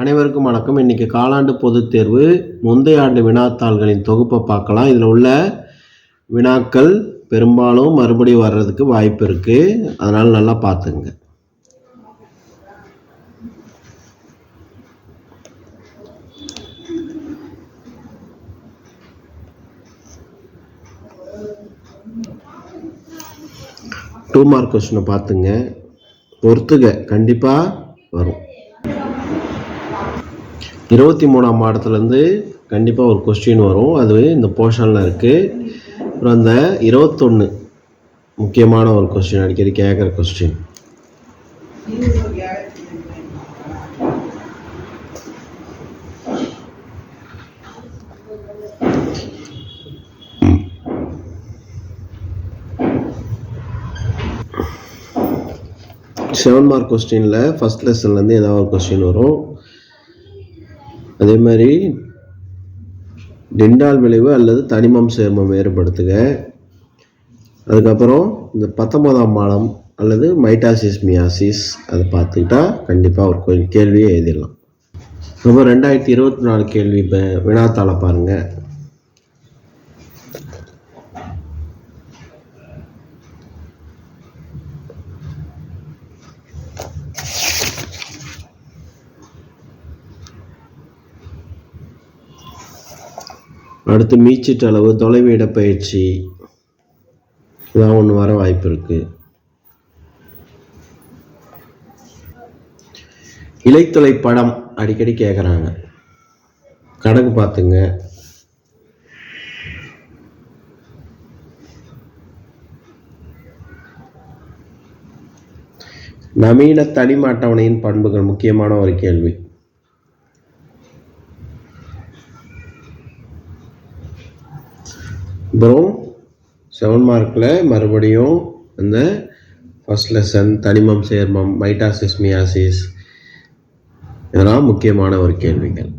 அனைவருக்கும் வணக்கம். இன்னைக்கு காலாண்டு பொதுத் தேர்வு முந்தைய ஆண்டு வினாத்தாள்களின் தொகுப்பை பார்க்கலாம். இதில் உள்ள வினாக்கள் பெரும்பாலும் மறுபடியும் வர்றதுக்கு வாய்ப்பு இருக்கு. அதனால நல்லா பார்த்துங்க டூ மார்க் கொஸ்டினை பார்த்துங்க. பொறுத்துக. கண்டிப்பாக வரும். இருபத்தி மூணாம் பாடத்துலேருந்து கண்டிப்பாக ஒரு கொஸ்டின் வரும். அது இந்த போர்ஷனில் இருக்குது அப்புறம் அந்த இருபத்தொன்று முக்கியமான ஒரு கொஸ்டின் அடிக்கடி கேட்குற கொஸ்டின் செவன் மார்க் கொஸ்டினில் ஃபஸ்ட் லெசன்லேருந்து ஏதாவது ஒரு கொஸ்டின் வரும். அதே மாதிரி டெண்டால் விளைவு அல்லது தனிமம் சேர்மம் வேறுபடுத்துக. அதுக்கப்புறம் இந்த பத்தொன்பதாம் மாடம் அல்லது மைட்டாசிஸ் மியாசிஸ் அதை பார்த்துக்கிட்டா கண்டிப்பாக ஒரு கொஞ்சம் கேள்வியை எழுதிடலாம். அப்புறம் ரெண்டாயிரத்தி இருபத்தி நாலு கேள்வி இப்போ வினாத்தாளை பாருங்கள் அடுத்து மீச்சிட்டளவு தொலைவு இடப்பயிற்சி இதான் ஒன்று வர வாய்ப்பு இருக்குது இலைத்துளை படம் அடிக்கடி கேட்குறாங்க கணக்கு பார்த்துங்க நவீன தனிம அட்டவணையின் பண்புகள் முக்கியமான ஒரு கேள்வி. அப்புறம் செவன் மார்க்கில் மறுபடியும் அந்த ஃபஸ்ட் லெசன் தனிமம் சேர்மம் மைட்டாசிஸ் மியாசிஸ் இதெல்லாம் முக்கியமான ஒரு கேள்விகள்.